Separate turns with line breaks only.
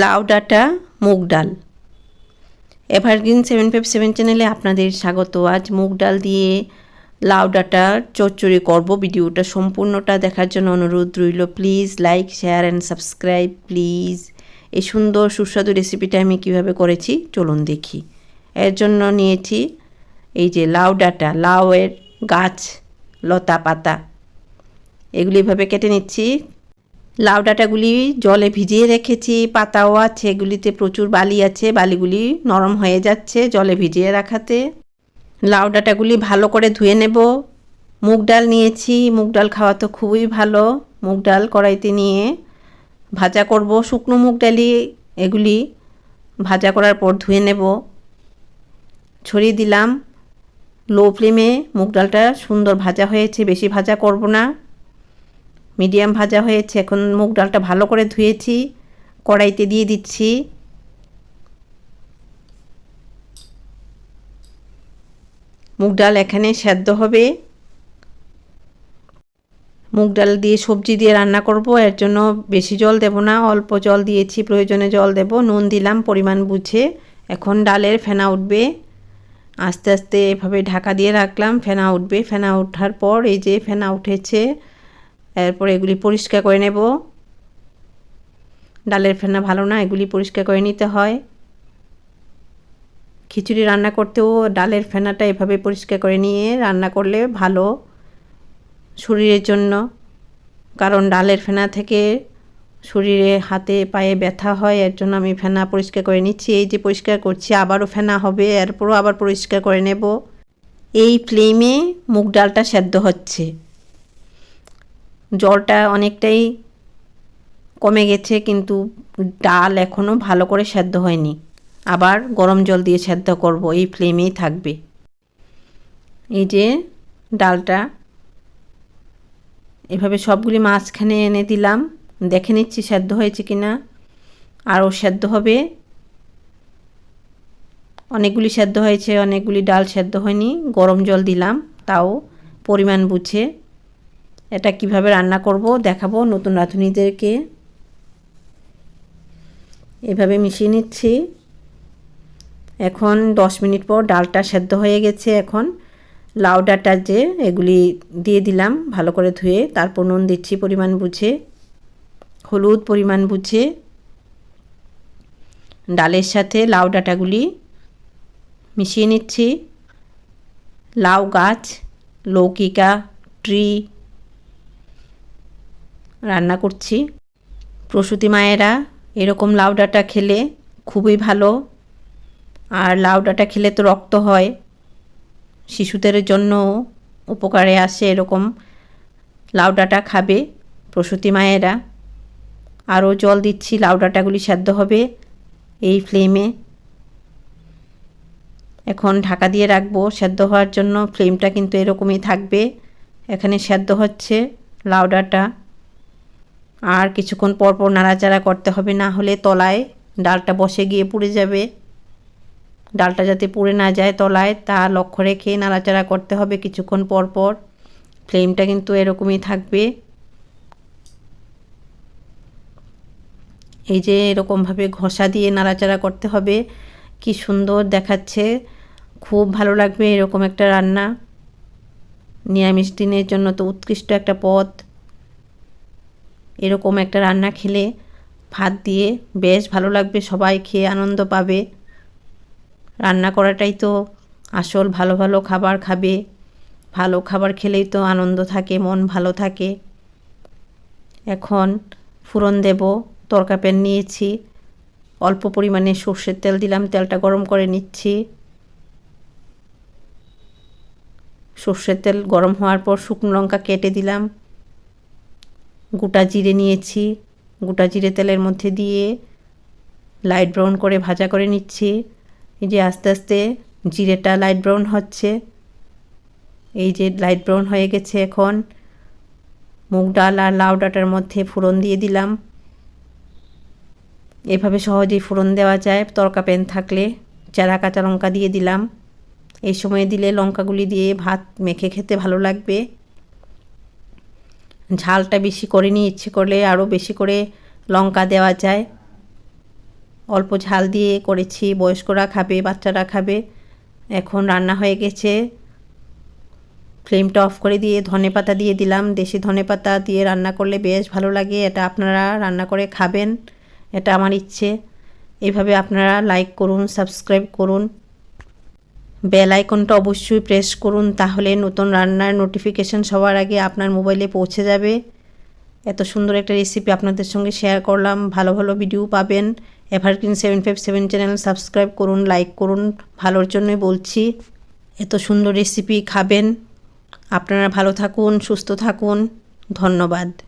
লাউ ডাঁটা, মুগ ডাল। এভারগ্রিন সেভেন ফাইভ সেভেন চ্যানেলে আপনাদের স্বাগত। আজ মুগ ডাল দিয়ে লাউ ডাঁটা চচ্চড়ি করব। ভিডিওটা সম্পূর্ণটা দেখার জন্য অনুরোধ রইল। Please like, share and subscribe, please. এই সুন্দর সুস্বাদু রেসিপিটা আমি কীভাবে করেছি চলুন দেখি। এর জন্য নিয়েছি এই যে লাউ ডাঁটা, লাউয়ের গাছ, লতা পাতা। এগুলি এভাবে কেটে নিচ্ছি। লাউ ডাঁটাগুলি জলে ভিজিয়ে রেখেছি, পাতাও আছে, এগুলিতে প্রচুর বালি আছে, বালিগুলি নরম হয়ে যাচ্ছে জলে ভিজিয়ে রাখাতে। লাউ ডাঁটাগুলি ভালো করে ধুয়ে নেব। মুগ ডাল নিয়েছি, মুগ ডাল খাওয়া তো খুবই ভালো। মুগ ডাল কড়াইতে নিয়ে ভাজা করব। শুকনো মুগ ডালি এগুলি ভাজা করার পর ধুয়ে নেব। ছড়িয়ে দিলাম। লো ফ্লেমে মুগ ডালটা সুন্দর ভাজা হয়েছে, বেশি ভাজা করব না। মিডিয়াম ভাজা হয়েছে। এখন মুগ ডালটা ভালো করে ধুয়েছি, কড়াইতে দিয়ে দিচ্ছি। মুগ ডাল এখানে সেদ্ধ হবে। মুগ ডাল দিয়ে সবজি দিয়ে রান্না করব, এর জন্য বেশি জল দেব না, অল্প জল দিয়েছি, প্রয়োজনে জল দেব, নুন দিলাম, পরিমাণ বুঝে। এখন ডালের ফেনা উঠবে। আস্তে আস্তে এভাবে ঢাকা দিয়ে রাখলাম, ফেনা উঠবে। ফেনা ওঠার পর এই যে ফেনা উঠেছে এরপর এগুলি পরিষ্কার করে নেব। ডালের ফেনা ভালো না, এগুলি পরিষ্কার করে নিতে হয়। খিচুড়ি রান্না করতেও ডালের ফেনাটা এভাবে পরিষ্কার করে নিয়ে রান্না করলে ভালো শরীরের জন্য, কারণ ডালের ফেনা থেকে শরীরে হাতে পায়ে ব্যথা হয়, এর জন্য আমি ফেনা পরিষ্কার করে নিচ্ছি। এই যে পরিষ্কার করছি, আবারও ফেনা হবে, এরপরও আবার পরিষ্কার করে নেব। এই ফ্লেমে মুগ ডালটা সেদ্ধ হচ্ছে। জলটা অনেকটাই কমে গেছে, কিন্তু ডাল এখনও ভালো করে সেদ্ধ হয়নি। আবার গরম জল দিয়ে সেদ্ধ করব, এই ফ্লেমেই থাকবে। এই যে ডালটা, এভাবে সবগুলি মাঝখানে এনে দিলাম। দেখে নিচ্ছি সেদ্ধ হয়েছে কি না আরও সেদ্ধ হবে। অনেকগুলি সেদ্ধ হয়েছে, অনেকগুলি ডাল সেদ্ধ হয়নি। গরম জল দিলাম, তাও পরিমাণ বুঝে। এটা কীভাবে রান্না করব দেখাবো নতুন রাঁধুনিদেরকে। এভাবে মিশিয়ে নিচ্ছি। এখন দশ মিনিট পর ডালটা সেদ্ধ হয়ে গেছে এখন। লাউ ডাটা যে এগুলি দিয়ে দিলাম ভালো করে ধুয়ে তারপর নুন দিচ্ছি পরিমাণ বুঝে। হলুদ পরিমাণ বুঝে। ডালের সাথে লাউ ডাটাগুলি মিশিয়ে নিচ্ছি। লাউ গাছ, লৌকিকা, ট্রি রান্না করছি। প্রসূতি মায়েরা, এরকম লাউ ডাঁটা খেলে খুবই ভালো। আর লাউ ডাঁটা খেলে তো রক্ত হয়। শিশুদের জন্য উপকারে আসে এরকম লাউ ডাঁটা খাবে প্রসূতি মায়েরা। আরও জল দিচ্ছি, লাউ ডাঁটাগুলি সেদ্ধ হবে এই ফ্লেমে এখন ঢাকা দিয়ে রাখব। সেদ্ধ হওয়ার জন্য ফ্লেমটা কিন্তু এরকমই থাকবে। এখানে সেদ্ধ হচ্ছে লাউ ডাঁটা। আর কিছুক্ষণ পর পর নাড়াচাড়া করতে হবে, না হলে তলায় ডালটা বসে গিয়ে পুড়ে যাবে। ডালটা যাতে পুড়ে না যায় তলায়, তা লক্ষ্য রেখে নাড়াচাড়া করতে হবে কিছুক্ষণ পর পর ফ্লেমটা কিন্তু এরকমই থাকবে। এই যে এরকমভাবে ঘষা দিয়ে নাড়াচাড়া করতে হবে, কি সুন্দর দেখাচ্ছে। খুব ভালো লাগবে এরকম একটা রান্না। নিরামিষ দিনের জন্য তো উৎকৃষ্ট একটা পদ। এরকম একটা রান্না খেলে ভাত দিয়ে বেশ ভালো লাগবে, সবাই খেয়ে আনন্দ পাবে। রান্না করাটাই তো আসল ভালো ভালো খাবার খাবে। ভালো খাবার খেলেই তো আনন্দ থাকে, মন ভালো থাকে। এখন ফুরন দেব, তরকা প্যান নিয়েছি, অল্প পরিমাণে সর্ষের তেল দিলাম, তেলটা গরম করে নিচ্ছি। সর্ষের তেল গরম হওয়ার পর শুকনো লঙ্কা কেটে দিলাম। গোটা জিরে নিয়েছি, গোটা জিরে তেলের মধ্যে দিয়ে লাইট ব্রাউন করে ভাজা করে নিচ্ছি। এই যে আস্তে আস্তে জিরেটা লাইট ব্রাউন হচ্ছে। এই যে লাইট ব্রাউন হয়ে গেছে এখন। মুগ ডাল আর লাউ ডাটার মধ্যে ফোড়ন দিয়ে দিলাম। এভাবে সহজেই ফোড়ন দেওয়া যায় তরকা প্যান থাকলে। চারা, কাঁচা লঙ্কা দিয়ে দিলাম। এই সময় দিলে লঙ্কাগুলি দিয়ে ভাত মেখে খেতে ভালো লাগবে। ঝালটা বেশি করে নিয়ে ইচ্ছে করলে আরও বেশি করে লঙ্কা দেওয়া যায়। অল্প ঝাল দিয়ে করেছি, বয়স্করা খাবে, বাচ্চারা খাবে। এখন রান্না হয়ে গেছে। ফ্লেমটা অফ করে দিয়ে ধনে পাতা দিয়ে দিলাম। দেশি ধনে পাতা দিয়ে রান্না করলে বেশ ভালো লাগে। এটা আপনারা রান্না করে খাবেন। এটা আমার ইচ্ছে। এভাবে আপনারা লাইক করুন সাবস্ক্রাইব করুন। বেল আইকনটা অবশ্যই প্রেস করুন, তাহলে নতুন রান্নার নোটিফিকেশান সবার আগে আপনার মোবাইলে পৌঁছে যাবে। এত সুন্দর একটা রেসিপি আপনাদের সঙ্গে শেয়ার করলাম, ভালো ভালো ভিডিও পাবেন। Evergreen seven five seven channel subscribe করুন লাইক করুন, ভালোর জন্যই বলছি। এত সুন্দর রেসিপি খাবেন। আপনারা ভালো থাকুন, সুস্থ থাকুন। ধন্যবাদ।